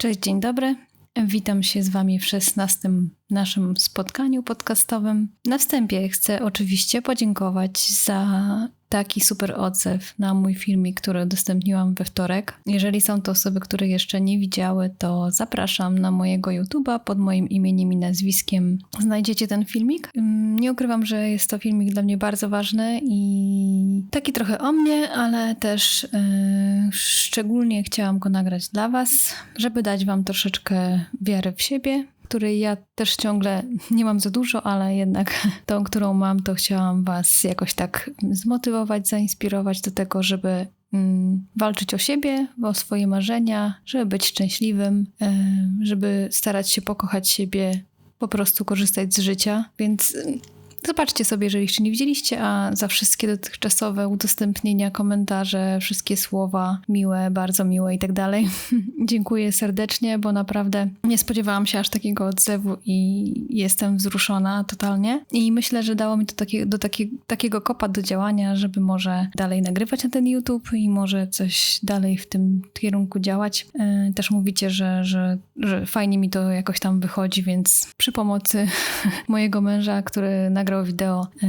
Cześć, dzień dobry. Witam się z Wami w szesnastym naszym spotkaniu podcastowym. Na wstępie chcę oczywiście podziękować za taki super odzew na mój filmik, który udostępniłam we wtorek. Jeżeli są to osoby, które jeszcze nie widziały, to zapraszam na mojego YouTube'a pod moim imieniem i nazwiskiem. Znajdziecie ten filmik. Mm, nie ukrywam, że jest to filmik dla mnie bardzo ważny i taki trochę o mnie, ale też yy, szczególnie chciałam go nagrać dla Was, żeby dać Wam troszeczkę wiary w siebie, której ja też ciągle nie mam za dużo, ale jednak tą, którą mam, to chciałam Was jakoś tak zmotywować, zainspirować do tego, żeby mm, walczyć o siebie, o swoje marzenia, żeby być szczęśliwym, e, żeby starać się pokochać siebie, po prostu korzystać z życia. Więc Zobaczcie sobie, jeżeli jeszcze nie widzieliście, a za wszystkie dotychczasowe udostępnienia, komentarze, wszystkie słowa miłe, bardzo miłe i tak dalej. Dziękuję serdecznie, bo naprawdę nie spodziewałam się aż takiego odzewu i jestem wzruszona totalnie. I myślę, że dało mi to do taki, takiego kopa do działania, żeby może dalej nagrywać na ten YouTube i może coś dalej w tym kierunku działać. E, też mówicie, że, że, że fajnie mi to jakoś tam wychodzi, więc przy pomocy mojego męża, który nagrywa nagrał wideo. E,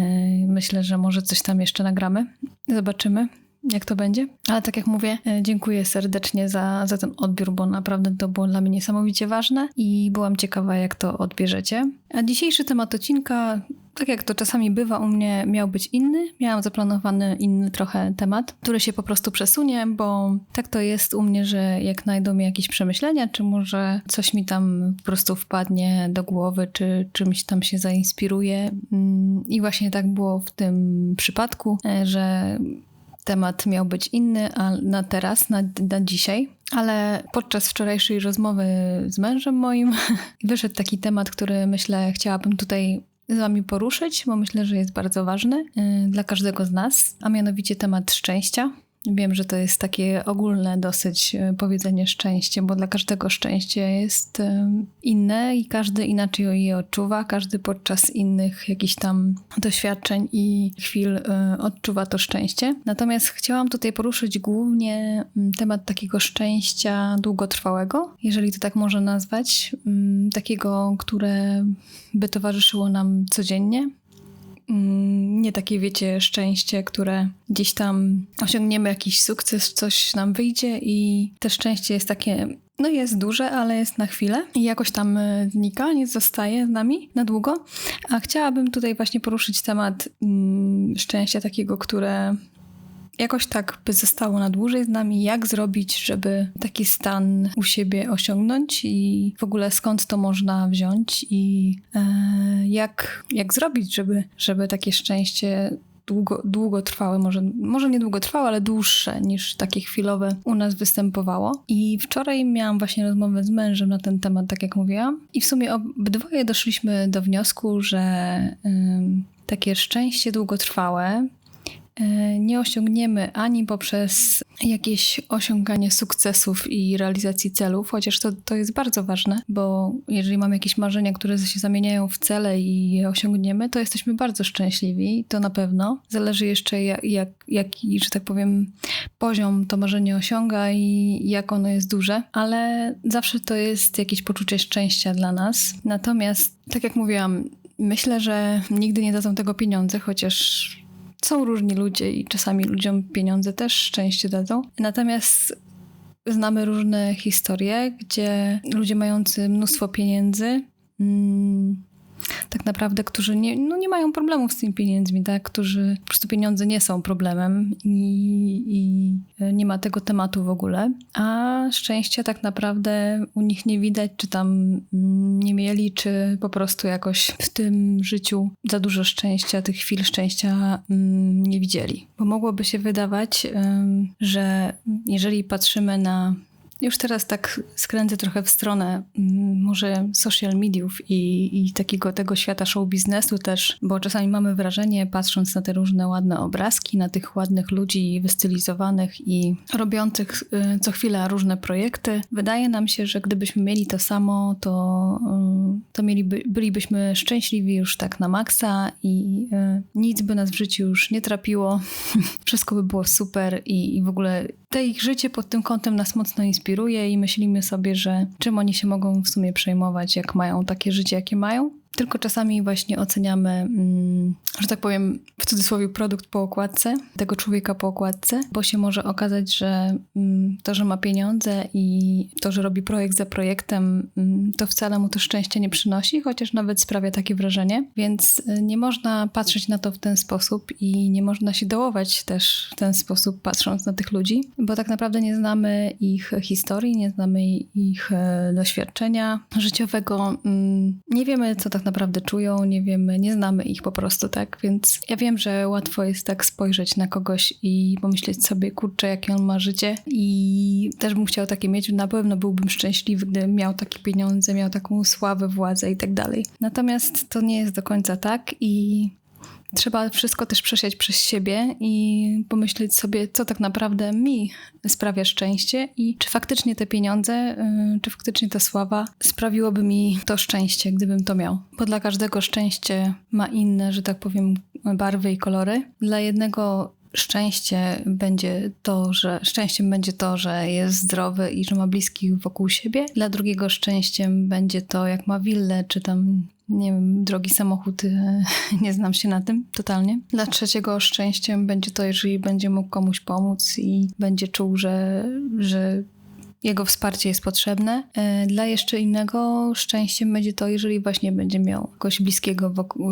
myślę, że może coś tam jeszcze nagramy. Zobaczymy jak to będzie. Ale tak jak mówię, e, dziękuję serdecznie za, za ten odbiór, bo naprawdę to było dla mnie niesamowicie ważne i byłam ciekawa, jak to odbierzecie. A dzisiejszy temat odcinka, tak jak to czasami bywa u mnie, miał być inny. Miałam zaplanowany inny trochę temat, który się po prostu przesunie, bo tak to jest u mnie, że jak znajdą mi jakieś przemyślenia, czy może coś mi tam po prostu wpadnie do głowy, czy czymś tam się zainspiruje. Mm, I właśnie tak było w tym przypadku, e, że temat miał być inny a na teraz, na, na dzisiaj. Ale podczas wczorajszej rozmowy z mężem moim wyszedł taki temat, który myślę chciałabym tutaj z Wami poruszyć, bo myślę, że jest bardzo ważny y, dla każdego z nas, a mianowicie temat szczęścia. Wiem, że to jest takie ogólne dosyć e, powiedzenie szczęście, bo dla każdego szczęście jest e, inne i każdy inaczej je odczuwa, każdy podczas innych jakichś tam doświadczeń i chwil e, odczuwa to szczęście. Natomiast chciałam tutaj poruszyć głównie temat takiego szczęścia długotrwałego, jeżeli to tak można nazwać, takiego, które by towarzyszyło nam codziennie, nie takie, wiecie, szczęście, które gdzieś tam osiągniemy jakiś sukces, coś nam wyjdzie i te szczęście jest takie, no jest duże, ale jest na chwilę i jakoś tam e, znika, nie zostaje z nami na długo. A chciałabym tutaj właśnie poruszyć temat mm, szczęścia takiego, które jakoś tak by zostało na dłużej z nami, jak zrobić, żeby taki stan u siebie osiągnąć i w ogóle skąd to można wziąć i e, jak, jak zrobić, żeby, żeby takie szczęście długo, długotrwałe, może, może nie długotrwałe, ale dłuższe niż takie chwilowe u nas występowało. I wczoraj miałam właśnie rozmowę z mężem na ten temat, tak jak mówiłam. I w sumie obydwoje doszliśmy do wniosku, że takie szczęście długotrwałe nie osiągniemy ani poprzez jakieś osiąganie sukcesów i realizacji celów, chociaż to, to jest bardzo ważne, bo jeżeli mamy jakieś marzenia, które się zamieniają w cele i je osiągniemy, to jesteśmy bardzo szczęśliwi, to na pewno. Zależy jeszcze, jak, jak, jaki, że tak powiem, poziom to marzenie osiąga i jak ono jest duże, ale zawsze to jest jakieś poczucie szczęścia dla nas. Natomiast, tak jak mówiłam, myślę, że nigdy nie dadzą tego pieniądze, chociaż są różni ludzie i czasami ludziom pieniądze też szczęście dadzą. Natomiast znamy różne historie, gdzie ludzie mający mnóstwo pieniędzy mm, tak naprawdę, którzy nie, no nie mają problemów z tymi pieniędzmi, tak? którzy po prostu pieniądze nie są problemem i, i nie ma tego tematu w ogóle, a szczęścia tak naprawdę u nich nie widać, czy tam nie mieli, czy po prostu jakoś w tym życiu za dużo szczęścia, tych chwil szczęścia mm, nie widzieli. Bo mogłoby się wydawać, że jeżeli patrzymy na już teraz tak skręcę trochę w stronę mm, może social mediów i, i takiego tego świata show biznesu też, bo czasami mamy wrażenie, patrząc na te różne ładne obrazki, na tych ładnych ludzi wystylizowanych i robiących y, co chwila różne projekty, wydaje nam się, że gdybyśmy mieli to samo, to, y, to mieliby, bylibyśmy szczęśliwi już tak na maksa i y, nic by nas w życiu już nie trapiło. Wszystko by było super i, i w ogóle te ich życie pod tym kątem nas mocno inspiruje i myślimy sobie, że czym oni się mogą w sumie przejmować, jak mają takie życie, jakie mają. Tylko czasami właśnie oceniamy, mm, że tak powiem, w cudzysłowie produkt po okładce, tego człowieka po okładce, bo się może okazać, że mm, to, że ma pieniądze i to, że robi projekt za projektem, mm, to wcale mu to szczęście nie przynosi, chociaż nawet sprawia takie wrażenie. Więc y, nie można patrzeć na to w ten sposób i nie można się dołować też w ten sposób, patrząc na tych ludzi, bo tak naprawdę nie znamy ich historii, nie znamy ich e, doświadczenia życiowego. Nie wiemy, co tak tak naprawdę czują, nie wiemy, nie znamy ich po prostu, tak? Więc ja wiem, że łatwo jest tak spojrzeć na kogoś i pomyśleć sobie, kurczę, jakie on ma życie i też bym chciał takie mieć, na pewno byłbym szczęśliwy, gdybym miał takie pieniądze, miał taką sławę, władzę i tak dalej. Natomiast to nie jest do końca tak i trzeba wszystko też przesiać przez siebie i pomyśleć sobie, co tak naprawdę mi sprawia szczęście i czy faktycznie te pieniądze, y, czy faktycznie ta sława sprawiłoby mi to szczęście, gdybym to miał. Bo dla każdego szczęście ma inne, że tak powiem, barwy i kolory. Dla jednego szczęście będzie to, że szczęściem będzie to, że jest zdrowy i że ma bliskich wokół siebie. Dla drugiego szczęściem będzie to, jak ma willę, czy tam nie wiem, drogi samochód, nie znam się na tym totalnie. Dla trzeciego szczęściem będzie to, jeżeli będzie mógł komuś pomóc i będzie czuł, że, że jego wsparcie jest potrzebne. E, dla jeszcze innego szczęściem będzie to, jeżeli właśnie będzie miał kogoś bliskiego wokół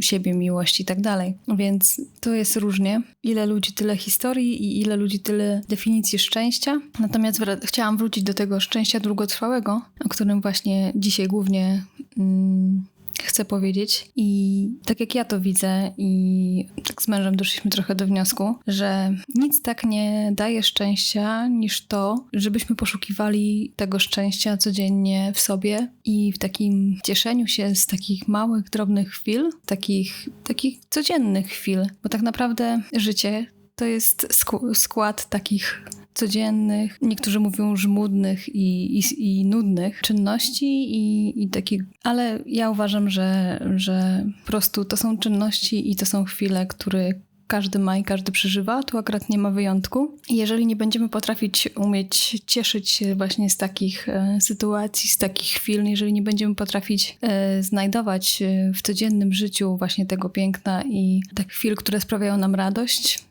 siebie, miłość i tak dalej. Więc to jest różnie. Ile ludzi, tyle historii i ile ludzi, tyle definicji szczęścia. Natomiast chciałam wrócić do tego szczęścia długotrwałego, o którym właśnie dzisiaj głównie mm, chcę powiedzieć. I tak jak ja to widzę, i tak z mężem doszliśmy trochę do wniosku, że nic tak nie daje szczęścia niż to, żebyśmy poszukiwali tego szczęścia codziennie w sobie i w takim cieszeniu się z takich małych, drobnych chwil, takich, takich codziennych chwil, bo tak naprawdę życie to jest skład takich codziennych, niektórzy mówią żmudnych i, i, i nudnych czynności i, i takich, ale ja uważam, że, że po prostu to są czynności i to są chwile, które każdy ma i każdy przeżywa, tu akurat nie ma wyjątku. jeżeli nie będziemy potrafić umieć cieszyć się właśnie z takich e, sytuacji, z takich chwil, jeżeli nie będziemy potrafić e, znajdować e, w codziennym życiu właśnie tego piękna i takich chwil, które sprawiają nam radość,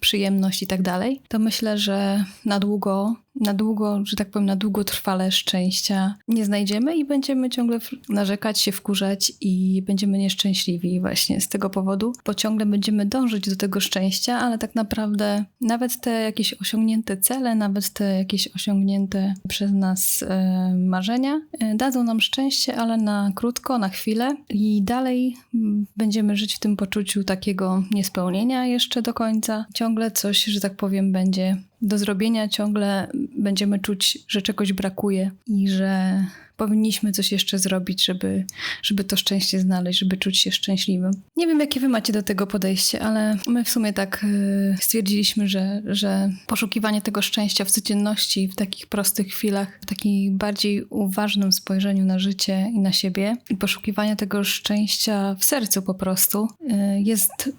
przyjemność i tak dalej, to myślę, że na długo, na długo, że tak powiem, na długotrwale szczęścia nie znajdziemy i będziemy ciągle narzekać, się wkurzać i będziemy nieszczęśliwi właśnie z tego powodu, bo ciągle będziemy dążyć do tego szczęścia, ale tak naprawdę nawet te jakieś osiągnięte cele, nawet te jakieś osiągnięte przez nas e, marzenia e, dadzą nam szczęście, ale na krótko, na chwilę i dalej będziemy żyć w tym poczuciu takiego niespełnienia jeszcze do końca, ciągle coś, że tak powiem, będzie do zrobienia, ciągle będziemy czuć, że czegoś brakuje i że powinniśmy coś jeszcze zrobić, żeby, żeby to szczęście znaleźć, żeby czuć się szczęśliwym. Nie wiem, jakie wy macie do tego podejście, ale my w sumie tak y, stwierdziliśmy, że, że poszukiwanie tego szczęścia w codzienności, w takich prostych chwilach, w takim bardziej uważnym spojrzeniu na życie i na siebie i poszukiwanie tego szczęścia w sercu po prostu y, jest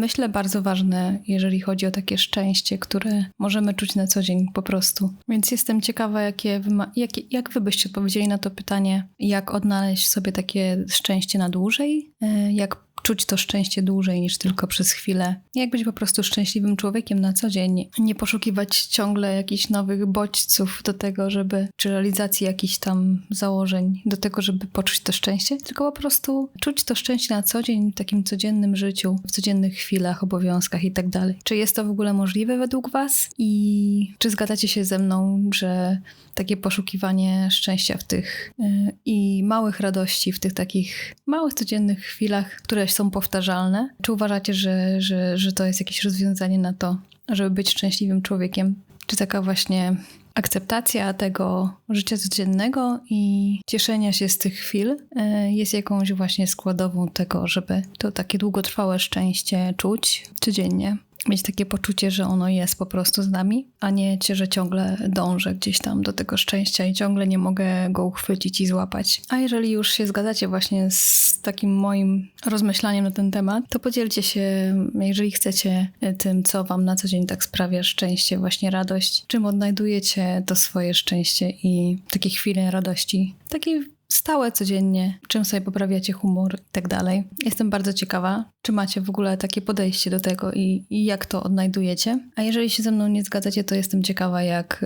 myślę, bardzo ważne, jeżeli chodzi o takie szczęście, które możemy czuć na co dzień po prostu. Więc jestem ciekawa, jakie wy ma, jak, jak wy byście odpowiedzieli na to pytanie, jak odnaleźć sobie takie szczęście na dłużej, e, jak czuć to szczęście dłużej niż tylko przez chwilę. Jak być po prostu szczęśliwym człowiekiem na co dzień. Nie poszukiwać ciągle jakichś nowych bodźców do tego, żeby, czy realizacji jakichś tam założeń do tego, żeby poczuć to szczęście, tylko po prostu czuć to szczęście na co dzień w takim codziennym życiu, w codziennych chwilach, obowiązkach i tak dalej. Czy jest to w ogóle możliwe według Was? I czy zgadzacie się ze mną, że takie poszukiwanie szczęścia w tych yy, i małych radości, w tych takich małych codziennych chwilach, które są powtarzalne. Czy uważacie, że, że, że to jest jakieś rozwiązanie na to, żeby być szczęśliwym człowiekiem? Czy taka właśnie akceptacja tego życia codziennego i cieszenia się z tych chwil e, jest jakąś właśnie składową tego, żeby to takie długotrwałe szczęście czuć codziennie? Mieć takie poczucie, że ono jest po prostu z nami, a nie że ciągle dążę gdzieś tam do tego szczęścia i ciągle nie mogę go uchwycić i złapać. A jeżeli już się zgadzacie właśnie z takim moim rozmyślaniem na ten temat, to podzielcie się, jeżeli chcecie, tym, co wam na co dzień tak sprawia szczęście, właśnie radość, czym odnajdujecie to swoje szczęście i takie chwile radości. Takiej stałe codziennie, czym sobie poprawiacie humor i tak dalej. Jestem bardzo ciekawa, czy macie w ogóle takie podejście do tego i, i, jak to odnajdujecie. A jeżeli się ze mną nie zgadzacie, to jestem ciekawa, jak,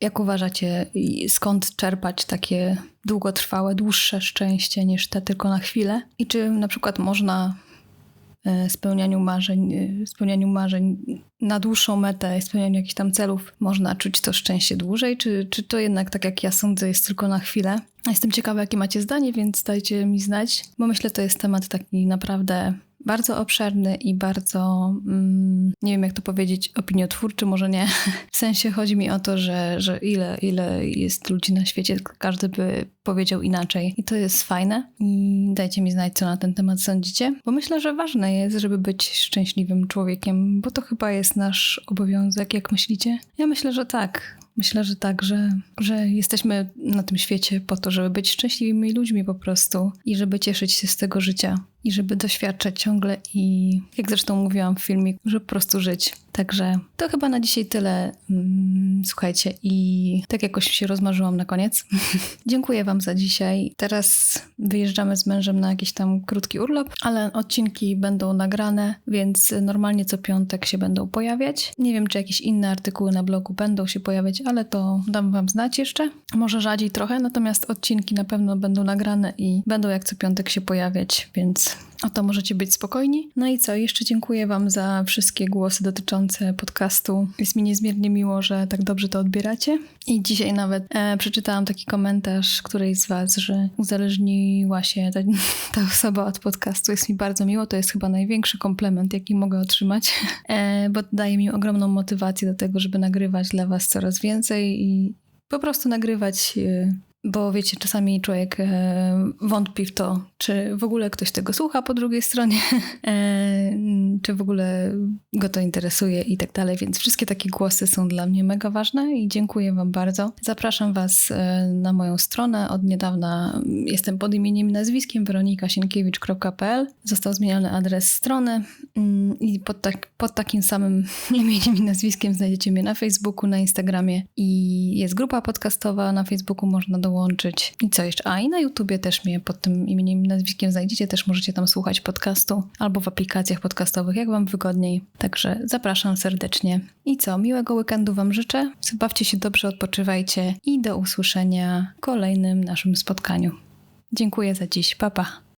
jak uważacie i skąd czerpać takie długotrwałe, dłuższe szczęście niż te tylko na chwilę. I czy na przykład można e, spełnianiu marzeń, e, spełnianiu marzeń na dłuższą metę, spełnianiu jakichś tam celów, można czuć to szczęście dłużej, czy, czy to jednak, tak jak ja sądzę, jest tylko na chwilę? Jestem ciekawa, jakie macie zdanie, więc dajcie mi znać, bo myślę, to jest temat taki naprawdę bardzo obszerny i bardzo, mm, nie wiem jak to powiedzieć, opiniotwórczy, może nie. W sensie chodzi mi o to, że, że ile, ile jest ludzi na świecie, każdy by powiedział inaczej. I to jest fajne. I dajcie mi znać, co na ten temat sądzicie, bo myślę, że ważne jest, żeby być szczęśliwym człowiekiem, bo to chyba jest nasz obowiązek, jak myślicie? Ja myślę, że tak. Myślę, że tak, że, że jesteśmy na tym świecie po to, żeby być szczęśliwymi ludźmi po prostu i żeby cieszyć się z tego życia i żeby doświadczać ciągle i jak zresztą mówiłam w filmie, żeby po prostu żyć. Także to chyba na dzisiaj tyle. Mm, słuchajcie, i tak jakoś się rozmarzyłam na koniec. Dziękuję Wam za dzisiaj. Teraz wyjeżdżamy z mężem na jakiś tam krótki urlop, ale odcinki będą nagrane, więc normalnie co piątek się będą pojawiać. Nie wiem, czy jakieś inne artykuły na blogu będą się pojawiać, ale to dam Wam znać jeszcze. Może rzadziej trochę, natomiast odcinki na pewno będą nagrane i będą jak co piątek się pojawiać, więc o to możecie być spokojni. No i co, jeszcze dziękuję Wam za wszystkie głosy dotyczące podcastu. Jest mi niezmiernie miło, że tak dobrze to odbieracie. I dzisiaj nawet e, przeczytałam taki komentarz którejś z Was, że uzależniła się ta, ta, osoba od podcastu. Jest mi bardzo miło. To jest chyba największy komplement, jaki mogę otrzymać, e, bo daje mi ogromną motywację do tego, żeby nagrywać dla Was coraz więcej i po prostu nagrywać. E, bo wiecie, czasami człowiek e, wątpi w to, czy w ogóle ktoś tego słucha po drugiej stronie, e, czy w ogóle go to interesuje i tak dalej. Więc wszystkie takie głosy są dla mnie mega ważne i dziękuję Wam bardzo. Zapraszam Was e, na moją stronę. Od niedawna jestem pod imieniem i nazwiskiem weronikasienkiewicz.pl. Został zmieniony adres strony mm, i pod, tak, pod takim samym imieniem i nazwiskiem znajdziecie mnie na Facebooku, na Instagramie i jest grupa podcastowa na Facebooku, można do dołączyć. I co jeszcze? A i na YouTubie też mnie pod tym imieniem i nazwiskiem znajdziecie. Też możecie tam słuchać podcastu albo w aplikacjach podcastowych, jak Wam wygodniej. Także zapraszam serdecznie. I co? Miłego weekendu Wam życzę. Bawcie się dobrze, odpoczywajcie i do usłyszenia w kolejnym naszym spotkaniu. Dziękuję za dziś. Pa, pa.